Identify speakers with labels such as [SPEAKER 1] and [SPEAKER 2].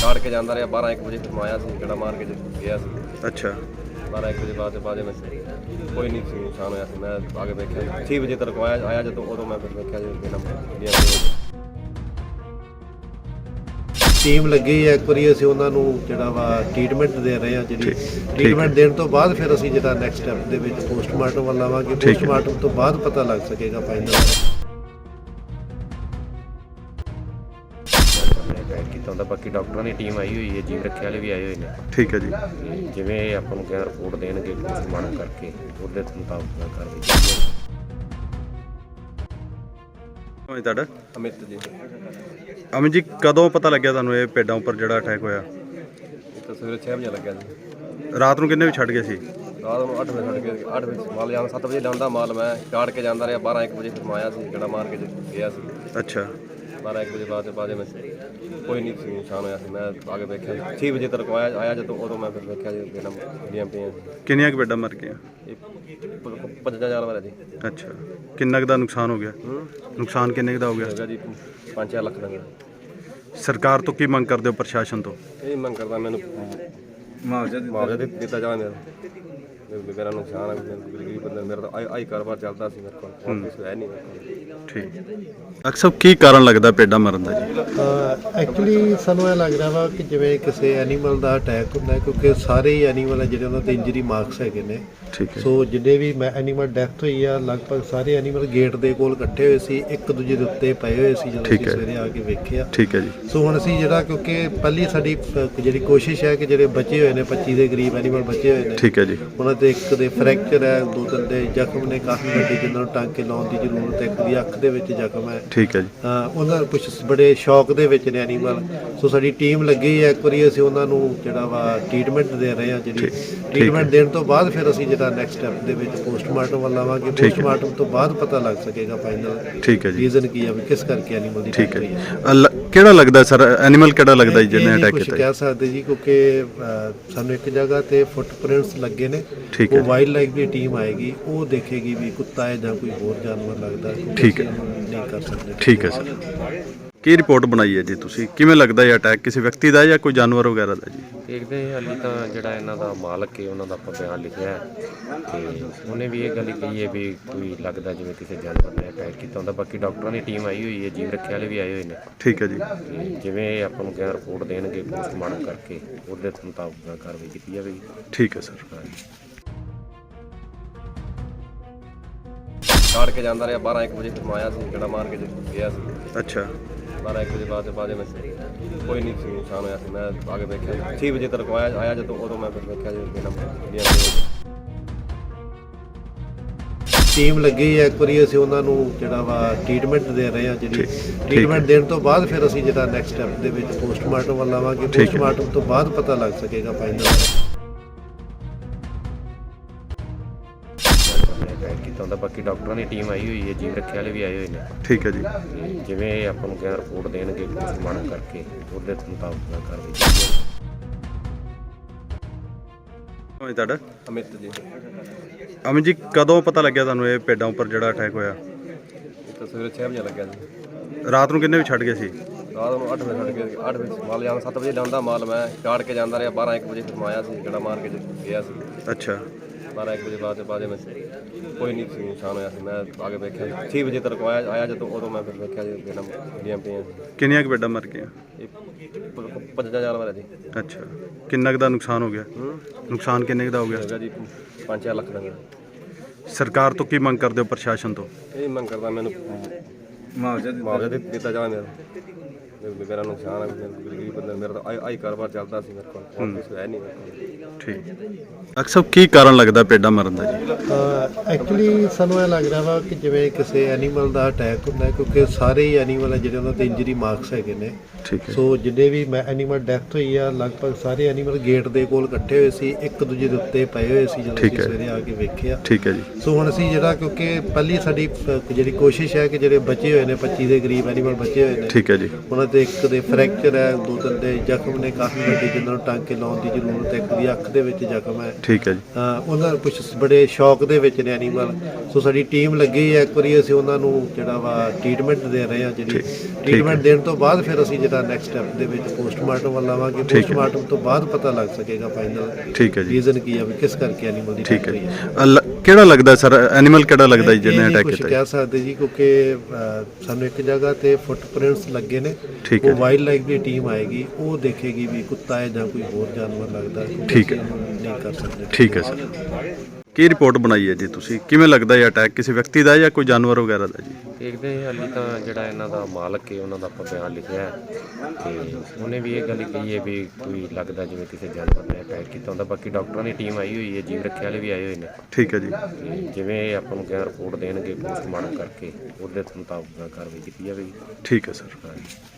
[SPEAKER 1] ਕਾੜ ਕੇ ਜਾਂਦਾ ਰਿਹਾ 12 1 ਵਜੇ ਆਇਆ ਸੀ ਗੇੜਾ ਮਾਰ ਕੇ ਗਿਆ ਸੀ।
[SPEAKER 2] ਅੱਛਾ।
[SPEAKER 1] 12 1 ਵਜੇ ਬਾਅਦ ਬਾਅਦ ਮੈਂ ਕੋਈ ਨਹੀਂ ਸੀ ਨੁਕਸਾਨ ਹੋਇਆ ਸੀ ਮੈਂ ਆ ਕੇ ਵੇਖਿਆ 6 ਵਜੇ ਤੱਕ ਆਇਆ ਆਇਆ ਜਦੋਂ ਉਦੋਂ ਮੈਂ ਫਿਰ ਵੇਖਿਆ ਜੀ ਨੰਬਰ
[SPEAKER 3] ਟੀਮ ਲੱਗੀ ਹੈ ਇੱਕ ਵਾਰੀ ਅਸੀਂ ਉਹਨਾਂ ਨੂੰ ਜਿਹੜਾ ਵਾ ਟ੍ਰੀਟਮੈਂਟ ਦੇ ਰਹੇ ਹਾਂ ਜਿਹੜੀ ਟ੍ਰੀਟਮੈਂਟ ਦੇਣ ਤੋਂ ਬਾਅਦ ਫਿਰ ਅਸੀਂ ਜਿਹੜਾ ਨੈਕਸਟ ਸਟੈਪ ਦੇ ਵਿੱਚ ਪੋਸਟਮਾਰਟਮ ਵੱਲ
[SPEAKER 2] ਹੈ।
[SPEAKER 3] ਪੋਸਟਮਾਰਟਮ ਤੋਂ ਬਾਅਦ ਪਤਾ ਲੱਗ ਸਕੇਗਾ ਫਾਈਨਲ
[SPEAKER 4] ਕੀਤਾ ਹੁੰਦਾ ਬਾਕੀ ਡਾਕਟਰਾਂ ਦੀ ਟੀਮ ਆਈ ਹੋਈ ਹੈ ਜੀਵ ਰੱਖਿਆ ਵਾਲੇ ਵੀ ਆਏ ਹੋਏ ਨੇ।
[SPEAKER 2] ਠੀਕ ਹੈ ਜੀ।
[SPEAKER 4] ਤੇ ਜਿਵੇਂ ਆਪਾਂ ਨੂੰ ਕਿਹਾ ਰਿਪੋਰਟ ਦੇਣਗੇ ਪੋਸਟਮਾਰਟਮ ਕਰਕੇ ਉਹਦੇ ਮੁਤਾਬਕ ਕਾਰਵਾਈ ਕੀਤੀ ਜਾਏਗੀ
[SPEAKER 2] ਹੋਏ ਤੁਹਾਡਾ?
[SPEAKER 1] ਅਮਿਤ ਜੀ।
[SPEAKER 2] ਅਮਨ ਜੀ ਕਦੋਂ ਪਤਾ ਲੱਗਿਆ ਤੁਹਾਨੂੰ ਇਹ ਪੇਡਾਂ ਉੱਪਰ ਜਿਹੜਾ ਅਟੈਕ ਹੋਇਆ?
[SPEAKER 1] ਇਹ ਤਾਂ ਸਵੇਰੇ 6 ਵਜੇ ਲੱਗਿਆ ਜੀ।
[SPEAKER 2] ਰਾਤ ਨੂੰ ਕਿੰਨੇ ਵੀ ਛੱਡ ਗਏ ਸੀ?
[SPEAKER 1] ਰਾਤ ਨੂੰ 8 ਵਜੇ ਛੱਡ ਕੇ 8 ਵਜੇ ਮਾਲ ਜਾਂਦਾ 7 ਵਜੇ ਡਾਂਦਾ ਮਾਲ ਮੈਂ। ਕਾੜ ਕੇ ਜਾਂਦਾ ਰਿਹਾ 12 1 ਵਜੇ ਫਿਰ ਮੈਂ ਆਇਆ ਸੀ ਗੇੜਾ ਮਾਰ ਕੇ ਜ- ਗਿਆ ਸੀ।
[SPEAKER 2] ਅੱਛਾ।
[SPEAKER 1] 12 1 ਵਜੇ ਬਾਅਦ ਬਾਅਦ ਮੈਂ ਕੋਈ ਨਹੀਂ ਸੀ ਨੁਕਸਾਨ ਹੋਇਆ ਸੀ ਮੈਂ ਆ ਕੇ ਵੇਖਿਆ 6 ਵਜੇ ਤੱਕ ਆਇਆ ਆਇਆ ਜਦੋਂ ਉਦੋਂ ਮੈਂ ਫਿਰ ਵੇਖਿਆ ਜੀ ਨੰਬਰ ਡੀਐਮਪੀ
[SPEAKER 2] ਕਿੰਨੀਆਂ ਕੁ ਪੇਡਾਂ ਮਰ ਗਈਆਂ?
[SPEAKER 1] ਪੰਜਾਂ ਹਜ਼ਾਰ ਵਾਲਾ ਜੀ।
[SPEAKER 2] ਅੱਛਾ ਕਿੰਨਾ ਕੁ ਦਾ ਨੁਕਸਾਨ ਹੋ ਗਿਆ? ਨੁਕਸਾਨ ਕਿੰਨੇ ਕੁ ਦਾ ਹੋ ਗਿਆ?
[SPEAKER 1] ਹੈਗਾ ਜੀ 5-4 ਲੱਖ ਦਾ
[SPEAKER 2] ਸਰਕਾਰ ਤੋਂ ਕੀ ਮੰਗ ਕਰਦੇ ਹੋ ਪ੍ਰਸ਼ਾਸਨ ਤੋਂ?
[SPEAKER 1] ਇਹ ਮੰਗ ਕਰਦਾ ਮੈਨੂੰ ਮੁਆਵਜ਼ਾ ਦਿੱਤਾ ਜਾਵੇ। ਮੇਰਾ ਮੇਰਾ ਨੁਕਸਾਨ ਕੋਈ ਗਰੀਬ ਬੰਦਾ ਮੇਰਾ ਤਾਂ ਆਈ ਆਈ ਕਾਰੋਬਾਰ ਚੱਲਦਾ ਸੀ ਮੇਰੇ ਕੋਲ। ਹੋਰ ਹੈ ਨਹੀਂ। ਮੇਰੇ ਕੋਲ
[SPEAKER 2] ਠੀਕ ਅਕਸਰ ਕੀ ਕਾਰਨ ਲੱਗਦਾ ਪੇਡਾਂ ਮਰਨ ਦਾ ਜੀ?
[SPEAKER 3] ਐਕਚੁਅਲੀ ਸਾਨੂੰ ਇਹ ਲੱਗ ਰਿਹਾ ਵਾ ਕਿ ਜਿਵੇਂ ਕਿਸੇ ਐਨੀਮਲ ਦਾ ਅਟੈਕ ਹੁੰਦਾ ਹੈ ਕਿਉਂਕਿ ਸਾਰੇ ਹੀ ਐਨੀਮਲ ਆ ਜਿਹੜੇ ਉਹਨਾਂ ਦੇ ਇੰਜਰੀ ਮਾਰਕਸ ਹੈਗੇ ਨੇ।
[SPEAKER 2] ਠੀਕ ਹੈ।
[SPEAKER 3] ਸੋ ਜਿੰਨੇ ਵੀ ਮੈਂ ਐਨੀਮਲ ਡੈਥ ਹੋਈ ਆ ਲਗਭਗ ਸਾਰੇ ਐਨੀਮਲ ਗੇਟ ਦੇ ਕੋਲ ਇਕੱਠੇ ਹੋਏ ਸੀ ਇੱਕ ਦੂਜੇ ਦੇ ਉੱਤੇ ਪਏ ਹੋਏ ਸੀ ਜਦੋਂ
[SPEAKER 2] ਠੀਕ
[SPEAKER 3] ਅਸੀਂ
[SPEAKER 2] ਹੈ।
[SPEAKER 3] ਸਵੇਰੇ ਆ ਕੇ ਵੇਖਿਆ।
[SPEAKER 2] ਠੀਕ ਹੈ ਜੀ।
[SPEAKER 3] ਸੋ ਹੁਣ ਅਸੀਂ ਜਿਹੜਾ ਕਿਉਂਕਿ ਪਹਿਲੀ ਸਾਡੀ ਅ, ਜਿਹੜੀ ਕੋਸ਼ਿਸ਼ ਹੈ ਕਿ ਜਿਹੜੇ ਬਚੇ ਹੋਏ ਨੇ 25 ਦੇ ਕਰੀਬ ਐਨੀਮਲ ਬਚੇ ਹੋਏ ਨੇ।
[SPEAKER 2] ਠੀਕ ਹੈ ਜੀ।
[SPEAKER 3] ਉਹਨਾਂ ਦੇ ਇੱਕ ਦੇ ਫ੍ਰੈਕਚਰ ਹੈ ਦੋ ਤਿੰਨ ਦੇ ਜ਼ਖਮ ਨੇ ਕਾਫੀ ਵੱਡੇ ਜਿਨ੍ਹਾਂ ਨੂੰ ਟਾਂਕੇ ਲਾਉਣ ਦੀ ਜ਼ਰੂਰਤ ਹੈ। ਇੱਕ ਦੀ ਅੱਖ ਦੇ ਵਿੱਚ ਜ਼ਖਮ ਹੈ।
[SPEAKER 2] ਠੀਕ ਹੈ ਜੀ।
[SPEAKER 3] ਤਾਂ ਉਹਨਾਂ ਕੁਝ ਬੜੇ ਸ਼ੌਕ ਦੇ ਵਿੱਚ ਨੇ ਐਨੀਮਲ ਸੋ ਸਾਡੀ ਟੀਮ ਲੱਗੀ ਹੈ ਇੱਕ ਵਾਰੀ ਅਸੀਂ ਉਹਨਾਂ ਨੂੰ ਜਿਹੜਾ ਵਾ ਟ੍ਰੀਟਮੈਂਟ ਦੇ ਰਹੇ ਹਾਂ ਜਿਹੜੀ ਟ੍ਰੀਟਮੈਂਟ ਦੇਣ ਤੋਂ ਬਾਅਦ ਫਿਰ ਅਸੀਂ ਜਿਹੜਾ ਨੈਕਸਟ ਸਟੈਪ ਦੇ ਵਿੱਚ ਪੋਸਟਮਾਰਟਮ ਵੱਲ ਆਵਾਂਗੇ। ਪੋਸਟਮਾਰਟਮ ਤੋਂ ਬਾਅਦ ਪਤਾ ਲੱਗ ਸਕੇਗਾ ਫਾਈਨਲ
[SPEAKER 2] ਠੀਕ ਹੈ ਜੀ।
[SPEAKER 3] ਰੀਜ਼ਨ ਕੀ ਹੈ ਵੀ ਕਿਸ ਕਰਕੇ ਐਨੀਮਲ ਦੀ
[SPEAKER 2] ਠੀਕ ਹੈ ਕਿਹੜਾ ਲੱਗਦਾ ਸਰ? ਐਨੀਮਲ ਕਿਹੜਾ ਲੱਗਦਾ ਜੀ ਜਿਹਨੇ ਅਟੈਕ ਕੀਤਾ
[SPEAKER 3] ਕਹਿ ਸਕਦੇ ਜੀ ਕਿਉਂਕਿ ਸਾਨੂੰ ਇੱਕ ਜਗ੍ਹਾ ਤੇ ਫੁੱਟਪ੍ਰਿੰਟਸ ਲੱਗੇ ਨੇ।
[SPEAKER 2] ਠੀਕ ਹੈ
[SPEAKER 3] ਉਹ ਵਾਈਲਡ ਲਾਈਫ ਦੀ ਟੀਮ ਆਏਗੀ ਉਹ ਦੇਖੇਗੀ ਵੀ ਕੁੱਤਾ ਹੈ ਜਾਂ ਕੋਈ ਹੋਰ ਜਾਨਵਰ ਲੱਗਦਾ ਹੈ।
[SPEAKER 2] ਠੀਕ ਹੈ।
[SPEAKER 3] ਨਹੀਂ ਕਰ ਸਕਦੇ।
[SPEAKER 2] ਠੀਕ ਹੈ ਸਰ। ਕੀ ਰਿਪੋਰਟ ਬਣਾਈ ਹੈ ਜੀ ਤੁਸੀਂ? ਕਿਵੇਂ ਲੱਗਦਾ ਇਹ ਅਟੈਕ ਕਿਸੇ ਵਿਅਕਤੀ ਦਾ ਜਾਂ ਕੋਈ ਜਾਨਵਰ ਵਗੈਰਾ ਦਾ ਜੀ?
[SPEAKER 4] ਦੇਖਦੇ ਹਾਂ ਹਾਲੀ ਤਾਂ ਜਿਹੜਾ ਇਹਨਾਂ ਦਾ ਮਾਲਕ ਹੈ ਉਹਨਾਂ ਦਾ ਆਪਾਂ ਬਿਆਨ ਲਿਖਿਆ ਹੈ ਤੇ ਉਹਨੇ ਵੀ ਇਹ ਗੱਲ ਕਹੀ ਹੈ ਵੀ ਕੋਈ ਲੱਗਦਾ ਜਿਵੇਂ ਕਿਸੇ ਜਾਨਵਰ ਨੇ ਅਟੈਕ ਕੀਤਾ ਹੁੰਦਾ। ਬਾਕੀ ਡਾਕਟਰਾਂ ਦੀ ਟੀਮ ਆਈ ਹੋਈ ਹੈ ਜੀਵ ਰੱਖਿਆ ਵਾਲੇ ਵੀ ਆਏ ਹੋਏ ਨੇ।
[SPEAKER 2] ਠੀਕ ਹੈ ਜੀ।
[SPEAKER 4] ਤੇ ਜਿਵੇਂ ਆਪਾਂ ਨੂੰ ਕਿਹਾ ਰਿਪੋਰਟ ਦੇਣਗੇ ਪੋਸਟਮਾਰਟਮ ਕਰਕੇ ਉਹਦੇ ਮੁਤਾਬਕ ਕਾਰਵਾਈ ਕੀਤੀ ਜਾਵੇਗੀ।
[SPEAKER 2] ਠੀਕ ਹੈ ਸਰ।
[SPEAKER 1] ਕਾੜ ਕੇ ਜਾਂਦਾ ਰਿਹਾ 12 1 ਵਜੇ ਆਇਆ ਸੀ ਗੇੜਾ ਮਾਰ ਕੇ ਗਿਆ ਸੀ।
[SPEAKER 2] ਅੱਛਾ।
[SPEAKER 1] 12 1 ਵਜੇ ਬਾਅਦ ਤੇ ਬਾਅਦ ਮੈਂ ਕੋਈ ਨਹੀਂ ਸੀ ਨੁਕਸਾਨ ਹੋਇਆ ਸੀ ਮੈਂ ਆ ਕੇ ਵੇਖਿਆ। 6 ਵਜੇ ਤੱਕ ਆਇਆ ਆਇਆ ਜਦੋਂ ਉਦੋਂ ਮੈਂ ਫਿਰ ਵੇਖਿਆ ਜੀ ਨੰਬਰ ਡੀਐਮਪੀ
[SPEAKER 3] ਟੀਮ ਲੱਗੀ ਹੈ ਇੱਕ ਵਾਰੀ ਅਸੀਂ ਉਹਨਾਂ ਨੂੰ ਜਿਹੜਾ ਵਾ ਟ੍ਰੀਟਮੈਂਟ ਦੇ ਰਹੇ ਹਾਂ ਜਿਹੜੀ ਟ੍ਰੀਟਮੈਂਟ ਦੇਣ ਤੋਂ ਬਾਅਦ ਫਿਰ ਅਸੀਂ ਜਿਹੜਾ ਨੈਕਸਟ ਸਟੈਪ ਦੇ ਵਿੱਚ ਪੋਸਟਮਾਰਟਮ ਵੱਲ
[SPEAKER 2] ਹੈ।
[SPEAKER 3] ਪੋਸਟਮਾਰਟਮ ਤੋਂ ਬਾਅਦ ਪਤਾ ਲੱਗ ਸਕੇਗਾ ਫਾਈਨਲ
[SPEAKER 4] ਕੀਤਾ ਹੁੰਦਾ ਬਾਕੀ ਡਾਕਟਰਾਂ ਦੀ ਟੀਮ ਆਈ ਹੋਈ ਹੈ ਜੀਵ ਰੱਖਿਆ ਵਾਲੇ ਵੀ ਆਏ ਹੋਏ ਨੇ।
[SPEAKER 2] ਠੀਕ ਹੈ ਜੀ।
[SPEAKER 4] ਤੇ ਜਿਵੇਂ ਆਪਾਂ ਨੂੰ ਕਿਹਾ ਰਿਪੋਰਟ ਦੇਣਗੇ ਪੋਸਟਮਾਰਟਮ ਕਰਕੇ ਉਹਦੇ ਮੁਤਾਬਕ ਕਾਰਵਾਈ ਕੀਤੀ ਜਾਵੇਗੀ
[SPEAKER 2] ਹੋਏ ਤੁਹਾਡਾ?
[SPEAKER 1] ਅਮਿਤ ਜੀ।
[SPEAKER 2] ਅਮਨ ਜੀ ਕਦੋਂ ਪਤਾ ਲੱਗਿਆ ਤੁਹਾਨੂੰ ਇਹ ਪੇਡਾਂ ਉੱਪਰ ਜਿਹੜਾ ਅਟੈਕ ਹੋਇਆ?
[SPEAKER 1] ਇਹ ਤਾਂ ਸਵੇਰੇ 6 ਵਜੇ ਲੱਗਿਆ ਜੀ।
[SPEAKER 2] ਰਾਤ ਨੂੰ ਕਿੰਨੇ ਵੀ ਛੱਡ ਗਏ ਸੀ?
[SPEAKER 1] ਰਾਤ ਨੂੰ 8 ਵਜੇ ਛੱਡ ਕੇ 8 ਵਜੇ ਮਾਲ ਜਾਂਦਾ 7 ਵਜੇ ਡਾਂਦਾ ਮਾਲ ਮੈਂ। ਕਾੜ ਕੇ ਜਾਂਦਾ ਰਿਹਾ 12 1 ਵਜੇ ਫਿਰ ਮੈਂ ਆਇਆ ਸੀ ਗੇੜਾ ਮਾਰ ਕੇ ਜ- ਗਿਆ ਸੀ।
[SPEAKER 2] ਅੱਛਾ।
[SPEAKER 1] 12 1 ਵਜੇ ਬਾਅਦ ਬਾਅਦ ਮੈਂ। ਕੋਈ ਨਹੀਂ ਸੀ ਨੁਕਸਾਨ ਹੋਇਆ ਸੀ ਮੈਂ ਆ ਕੇ ਵੇਖਿਆ। 6 ਵਜੇ ਤੱਕ ਆਇਆ ਆਇਆ ਜਦੋਂ ਉਦੋਂ ਮੈਂ ਫਿਰ ਵੇਖਿਆ ਜੀ ਨੰਬਰ ਡੀਐਮਪੀ
[SPEAKER 2] ਕਿੰਨੀਆਂ ਕੁ ਪੇਡਾਂ ਮਰ ਗਈਆਂ?
[SPEAKER 1] ਇਹ ਪੰਜਾਂ ਹਜ਼ਾਰ ਵਾਲਾ ਜੀ।
[SPEAKER 2] ਅੱਛਾ। ਕਿੰਨਾ ਕੁ ਦਾ ਨੁਕਸਾਨ ਹੋ ਗਿਆ? ਨੁਕਸਾਨ ਕਿੰਨੇ ਕੁ ਦਾ ਹੋ ਗਿਆ?
[SPEAKER 1] ਹੈਗਾ ਜੀ 5-4 ਲੱਖ ਦਾ
[SPEAKER 2] ਸਰਕਾਰ ਤੋਂ ਕੀ ਮੰਗ ਕਰਦੇ ਹੋ ਪ੍ਰਸ਼ਾਸਨ ਤੋਂ?
[SPEAKER 1] ਇਹ ਮੰਗ ਕਰਦਾ ਮੈਨੂੰ ਮੁਆਵਜ਼ਾ ਮੁਆਵਜ਼ਾ ਦੇ- ਦਿੱਤਾ ਜਾਵੇ ਮੇਰਾ। ਵੀ ਮੇਰਾ ਨੁਕਸਾਨ ਹੈ ਕੋਈ ਗਰੀਬ ਬੰਦਾ ਮੇਰਾ ਤਾਂ ਆਈ ਆਈ ਕਾਰੋਬਾਰ ਚੱਲਦਾ ਸੀ ਮੇਰੇ ਕੋਲ। ਹੋਰ ਕੁਛ ਹੈ ਨਹੀਂ ਮੇਰੇ ਕੋਲ।
[SPEAKER 2] ਠੀਕ। ਅਕਸਰ ਕੀ ਕਾਰਨ ਲੱਗਦਾ ਪੇਡਾਂ ਮਰਨ ਦਾ ਜੀ?
[SPEAKER 3] ਐਕਚੁਅਲੀ ਸਾਨੂੰ ਇਹ ਲੱਗ ਰਿਹਾ ਵਾ ਕਿ ਜਿਵੇਂ ਕਿਸੇ ਐਨੀਮਲ ਦਾ ਅਟੈਕ ਹੁੰਦਾ ਹੈ ਕਿਉਂਕਿ ਸਾਰੇ ਹੀ ਐਨੀਮਲ ਆ ਜਿਹੜੇ ਉਹਨਾਂ ਦੇ ਇੰਜਰੀ ਮਾਰਕਸ ਹੈਗੇ ਨੇ।
[SPEAKER 2] ਠੀਕ ਹੈ।
[SPEAKER 3] ਸੋ ਜਿੰਨੇ ਵੀ ਮੈਂ ਐਨੀਮਲ ਡੈਥ ਹੋਈ ਆ ਲਗਭਗ ਸਾਰੇ ਐਨੀਮਲ ਗੇਟ ਦੇ ਕੋਲ ਇਕੱਠੇ ਹੋਏ ਸੀ ਇੱਕ ਦੂਜੇ ਦੇ ਉੱਤੇ ਪਏ ਹੋਏ ਸੀ ਜਦੋਂ
[SPEAKER 2] ਠੀਕ
[SPEAKER 3] ਅਸੀਂ
[SPEAKER 2] ਹੈ।
[SPEAKER 3] ਸਵੇਰੇ ਆ ਕੇ ਵੇਖਿਆ।
[SPEAKER 2] ਠੀਕ ਹੈ ਜੀ।
[SPEAKER 3] ਸੋ ਹੁਣ ਅਸੀਂ ਜਿਹੜਾ ਕਿਉਂਕਿ ਪਹਿਲੀ ਸਾਡੀ ਅ, ਜਿਹੜੀ ਕੋਸ਼ਿਸ਼ ਹੈ ਕਿ ਜਿਹੜੇ ਬਚੇ ਹੋਏ ਨੇ 25 ਦੇ ਕਰੀਬ ਐਨੀਮਲ ਬਚੇ ਹੋਏ ਨੇ।
[SPEAKER 2] ਠੀਕ ਹੈ ਜੀ।
[SPEAKER 3] ਉਹਨਾਂ ਦੇ ਇੱਕ ਦੇ ਫ੍ਰੈਕਚਰ ਹੈ ਦੋ ਤਿੰਨ ਦੇ ਜ਼ਖਮ ਨੇ ਕਾਫੀ ਵੱਡੇ ਜਿਨ੍ਹਾਂ ਨੂੰ ਟਾਂਕੇ ਲਾਉਣ ਦੀ ਜ਼ਰੂਰਤ ਹੈ। ਇੱਕ ਦੀ ਅੱਖ ਦੇ ਵਿੱਚ ਜ਼ਖਮ ਹੈ।
[SPEAKER 2] ਠੀਕ ਹੈ ਜੀ।
[SPEAKER 3] ਹਾਂ ਉਹਨਾਂ ਕੁਝ ਬੜੇ ਸ਼ੌਕ ਦੇ ਵਿੱਚ ਨੇ ਐਨੀਮਲ ਸੋ ਸਾਡੀ ਟੀਮ ਲੱਗੀ ਹੈ ਇੱਕ ਵਾਰੀ ਅਸੀਂ ਉਹਨਾਂ ਨੂੰ ਜਿਹੜਾ ਵਾ ਟ੍ਰੀਟਮੈਂਟ ਦੇ ਰਹੇ ਹਾਂ ਜਿਹੜੀ ਟ੍ਰੀਟਮੈਂਟ ਦੇਣ ਤੋਂ ਬਾਅਦ ਫਿਰ ਅਸੀਂ ਜਿਹੜਾ ਨੈਕਸਟ ਸਟੈਪ ਦੇ ਵਿੱਚ ਪੋਸਟਮਾਰਟਮ ਵੱਲ ਆਵਾਂਗੇ। ਪੋਸਟਮਾਰਟਮ ਤੋਂ ਬਾਅਦ ਪਤਾ ਲੱਗ ਸਕੇਗਾ ਫਾਈਨਲ
[SPEAKER 2] ਠੀਕ ਹੈ ਜੀ।
[SPEAKER 3] ਰੀਜ਼ਨ ਕੀ ਹੈ ਵੀ ਕਿਸ ਕਰਕੇ ਐਨੀਮਲ ਦੀ
[SPEAKER 2] ਠੀਕ ਹੈ ਕਿਹੜਾ ਲੱਗਦਾ ਸਰ? ਐਨੀਮਲ ਕਿਹੜਾ ਲੱਗਦਾ ਜੀ ਜਿਹਨੇ ਅਟੈਕ ਕੀਤਾ
[SPEAKER 3] ਕਹਿ ਸਕਦੇ ਜੀ ਕਿਉਂਕਿ ਅਹ, ਸਾਨੂੰ ਇੱਕ ਜਗ੍ਹਾ ਤੇ ਫੁੱਟਪ੍ਰਿੰਟਸ ਲੱਗੇ ਨੇ।
[SPEAKER 2] ਠੀਕ ਹੈ
[SPEAKER 3] ਉਹ ਵਾਈਲਡ ਲਾਈਫ ਦੀ ਟੀਮ ਆਏਗੀ ਉਹ ਦੇਖੇਗੀ ਵੀ ਕੁੱਤਾ ਹੈ ਜਾਂ ਕੋਈ ਹੋਰ ਜਾਨਵਰ ਲੱਗਦਾ ਹੈ।
[SPEAKER 2] ਠੀਕ ਹੈ।
[SPEAKER 3] ਨਹੀਂ ਕਰ ਸਕਦੇ।
[SPEAKER 2] ਠੀਕ ਹੈ ਸਰ। ਕੀ ਰਿਪੋਰਟ ਬਣਾਈ ਹੈ ਜੀ ਤੁਸੀਂ? ਕਿਵੇਂ ਲੱਗਦਾ ਇਹ ਅਟੈਕ ਕਿਸੇ ਵਿਅਕਤੀ ਦਾ ਹੈ ਜਾਂ ਕੋਈ ਜਾਨਵਰ ਵਗੈਰਾ ਦਾ ਜੀ?
[SPEAKER 4] ਦੇਖਦੇ ਹਾਂ ਹਾਲੀ ਤਾਂ ਜਿਹੜਾ ਇਹਨਾਂ ਦਾ ਮਾਲਕ ਹੈ ਉਹਨਾਂ ਦਾ ਆਪਾਂ ਬਿਆਨ ਲਿਖਿਆ ਹੈ ਤੇ ਉਹਨੇ ਵੀ ਇਹ ਗੱਲ ਕਹੀ ਹੈ ਵੀ ਕੋਈ ਲੱਗਦਾ ਜਿਵੇਂ ਕਿਸੇ ਜਾਨਵਰ ਨੇ ਅਟੈਕ ਕੀਤਾ ਹੁੰਦਾ। ਬਾਕੀ ਡਾਕਟਰਾਂ ਦੀ ਟੀਮ ਆਈ ਹੋਈ ਹੈ ਜੀਵ ਰੱਖਿਆ ਵਾਲੇ ਵੀ ਆਏ ਹੋਏ ਨੇ।
[SPEAKER 2] ਠੀਕ ਹੈ ਜੀ।
[SPEAKER 4] ਤੇ ਜਿਵੇਂ ਇਹ ਆਪਾਂ ਨੂੰ ਕਿਹਾ ਰਿਪੋਰਟ ਦੇਣਗੇ ਪੋਸਟਮਾਰਟਮ ਕਰਕੇ ਉਹਦੇ ਮੁਤਾਬਕ ਕਾਰਵਾਈ ਕੀਤੀ ਜਾਵੇਗੀ।
[SPEAKER 2] ਠੀਕ ਹੈ ਸਰ
[SPEAKER 4] ਹਾਂਜੀ।